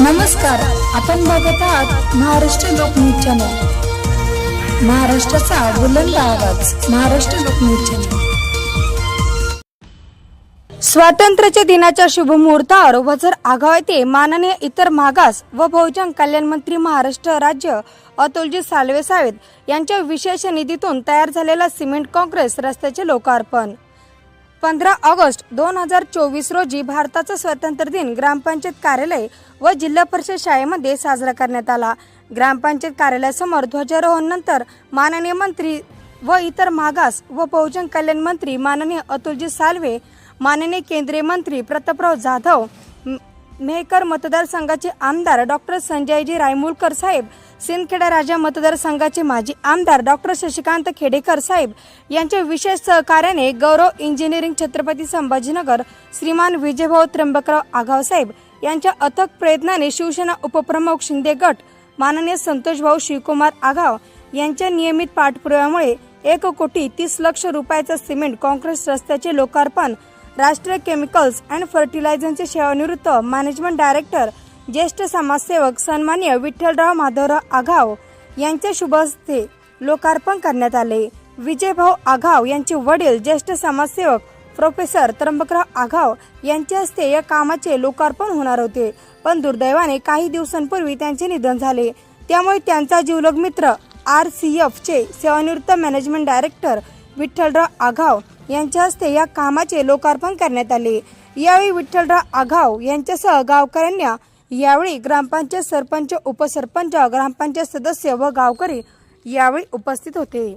नमस्कार आपण बघत आहात महाराष्ट्र लोकन्यूज चॅनल. महाराष्ट्राचा बुलंद आवाज महाराष्ट्र लोकन्यूज चॅनल. स्वातंत्र्याच्या दिनाच्या शुभमुहूर्तावर वजर आगाव येथे माननीय इतर मागास व बहुजन कल्याण मंत्री महाराष्ट्र राज्य अतुलजी साळवे सावेत यांच्या विशेष निधीतून तयार झालेला सिमेंट काँग्रेस रस्त्याचे लोकार्पण. पंधरा ऑगस्ट दोन हजार चोवीस रोजी भारताचा स्वातंत्र्य दिन ग्रामपंचायत कार्यालय व जिल्हा परिषद शाळेमध्ये साजरा करण्यात आला. ग्रामपंचायत कार्यालयासमोर ध्वजारोहण नंतर माननीय मंत्री व इतर मागास व बहुजन कल्याण मंत्री माननीय अतुलजी साल्वे माननीय केंद्रीय मंत्री प्रतापराव जाधव मेहकर मतदारसंघाचे आमदार डॉक्टर संजयजी रायमुलकर साहेब सिंदखेडा राजा मतदारसंघाचे माजी आमदार डॉक्टर शशिकांत खेडेकर साहेब यांच्या विशेष सहकार्याने गौरव इंजिनिअरिंग छत्रपती संभाजीनगर श्रीमान विजयभाऊ त्र्यंबकराव आघाव साहेब यांच्या अथक प्रयत्नाने शिवसेना उपप्रमुख शिंदे गट माननीय संतोष भाऊ शिवकुमार आघाव यांच्या नियमित पाठपुराव्यामुळे एक कोटी तीस लक्ष रुपयाचा सिमेंट काँग्रेस रस्त्याचे लोकार्पण राष्ट्रीय केमिकल्स अँड फर्टिलायझरचे सेवानिवृत्त मॅनेजमेंट डायरेक्टर ज्येष्ठ समाजसेवक सन्मान्य विठ्ठलराव माधवराव आघाव यांच्या शुभ हस्ते लोकार्पण करण्यात आले. विजयभाऊ आघाव यांचे वडील ज्येष्ठ समाजसेवक प्रोफेसर त्र्यंबकराव आघाव यांच्या हस्ते या कामाचे लोकार्पण होणार होते. पण दुर्दैवाने काही दिवसांपूर्वी त्यांचे निधन झाले. त्यामुळे त्यांचा जीवलग मित्र आर सी एफ चे सेवानिवृत्त मॅनेजमेंट डायरेक्टर विठ्ठलराव आघाव यांच्या हस्ते या कामाचे लोकार्पण करण्यात आले. यावेळी विठ्ठलराव आघाव यांच्यासह गावकऱ्यांना यावेळी ग्रामपंचायत सरपंच उपसरपंच ग्रामपंचायत सदस्य व गावकरी यावेळी उपस्थित होते.